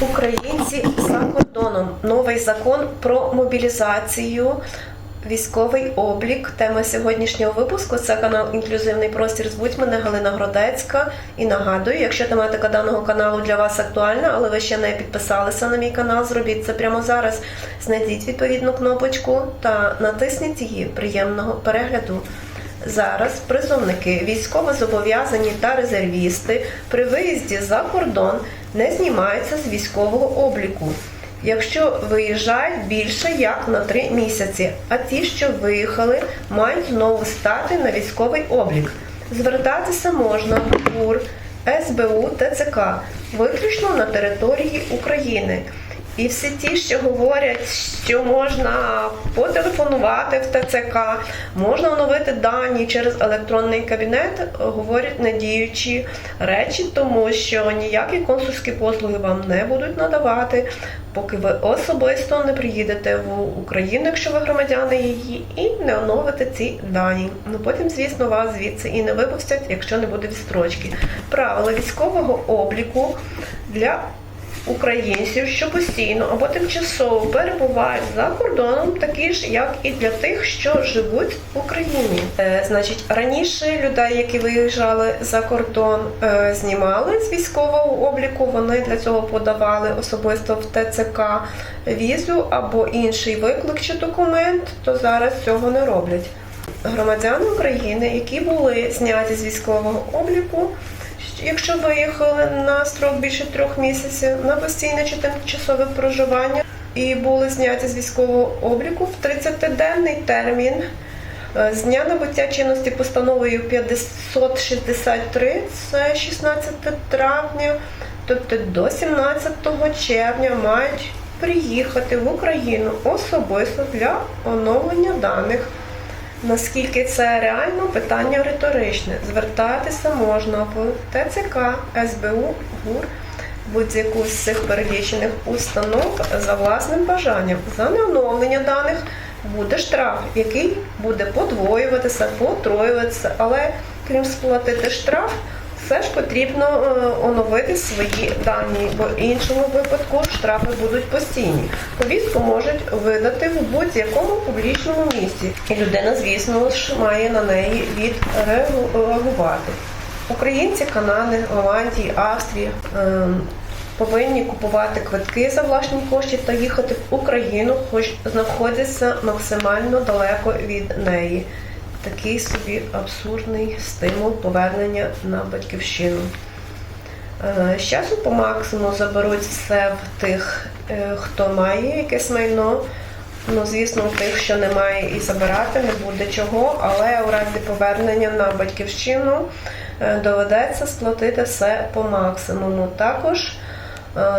Українці за кордоном. Новий закон про мобілізацію. Військовий облік. Тема сьогоднішнього випуску це канал Інклюзивний простір. Звуть мене Галина Гродецька. І нагадую, якщо тематика даного каналу для вас актуальна, але ви ще не підписалися на мій канал, зробіть це прямо зараз. Знайдіть відповідну кнопочку та натисніть її приємного перегляду. Зараз призовники, військовозобов'язані та резервісти при виїзді за кордон не знімаються з військового обліку. Якщо виїжджають більше як на 3 місяці, а ті, що виїхали, мають знову стати на військовий облік. Звертатися можна в ГУР, СБУ, ТЦК виключно на території України. І всі ті, що говорять, що можна потелефонувати в ТЦК, можна оновити дані через електронний кабінет, говорять недіючі речі, тому що ніякі консульські послуги вам не будуть надавати, поки ви особисто не приїдете в Україну, якщо ви громадяни її, і не оновите ці дані. Ну потім, звісно, вас звідси і не випустять, якщо не буде відстрочки. Правила військового обліку для українців, що постійно або тимчасово перебувають за кордоном, такі ж, як і для тих, що живуть в Україні. Е, значить, раніше людей, які виїжджали за кордон, е, знімали з військового обліку. Вони для цього подавали особисто в ТЦК візу або інший виклик чи документ, то зараз цього не роблять. Громадяни України, які були зняті з військового обліку, якщо виїхали на строк більше трьох місяців на постійне чи тимчасове проживання і були зняті з військового обліку в 30-денний термін е, з дня набуття чинності постановою 563, це 16 травня, тобто до 17 червня мають приїхати в Україну особисто для оновлення даних. Наскільки це реально питання риторичне. Звертатися можна в ТЦК, СБУ, ГУР, будь-яку з цих перелічених установ за власним бажанням. За неоновлення даних буде штраф, який буде подвоюватися, потроюватися, але крім сплатити штраф, все ж потрібно е, оновити свої дані, бо в іншому випадку штрафи будуть постійні. Повістку можуть видати в будь-якому публічному місці, і людина, звісно ж, має на неї відреагувати. Українці, Канади, Голландії, Австрії е, повинні купувати квитки за власні кошти та їхати в Україну, хоч знаходяться максимально далеко від неї такий собі абсурдний стимул повернення на батьківщину. Е, З часу по максимуму заберуть все в тих, е, хто має якесь майно. Ну, звісно, у тих, що немає і забирати, не буде чого, але у разі повернення на батьківщину е, доведеться сплатити все по максимуму. Також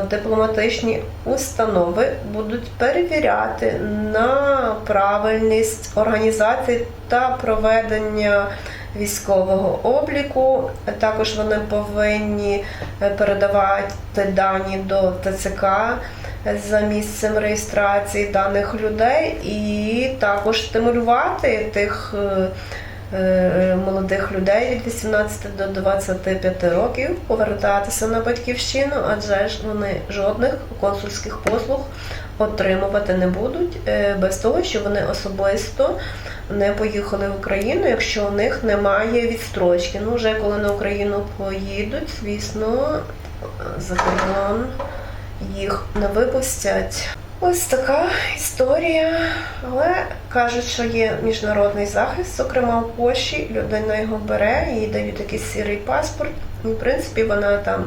дипломатичні установи будуть перевіряти на правильність організації та проведення військового обліку. Також вони повинні е, передавати дані до ТЦК за місцем реєстрації даних людей і також стимулювати тих е, е, молодих людей від 18 до 25 років повертатися на батьківщину, адже ж вони жодних консульських послуг отримувати не будуть е, без того, що вони особисто не поїхали в Україну, якщо у них немає відстрочки. Ну, вже коли на Україну поїдуть, звісно, за кордон їх не випустять. Ось така історія. Але кажуть, що є міжнародний захист, зокрема в Польщі, людина його бере, їй дають якийсь сірий паспорт. І, в принципі, вона там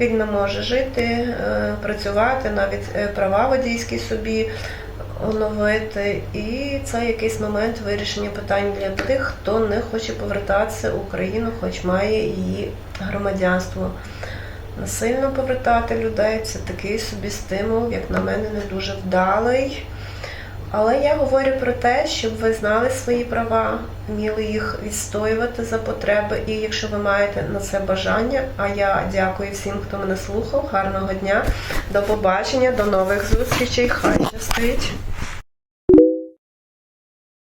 вільно може жити, е, працювати, навіть е, права водійські собі оновити. І це якийсь момент вирішення питань для тих, хто не хоче повертатися в Україну, хоч має її громадянство. Насильно повертати людей це такий собі стимул, як на мене, не дуже вдалий. Але я говорю про те, щоб ви знали свої права, вміли їх відстоювати за потреби. І якщо ви маєте на це бажання, а я дякую всім, хто мене слухав. Гарного дня, до побачення, до нових зустрічей. Хай щастить!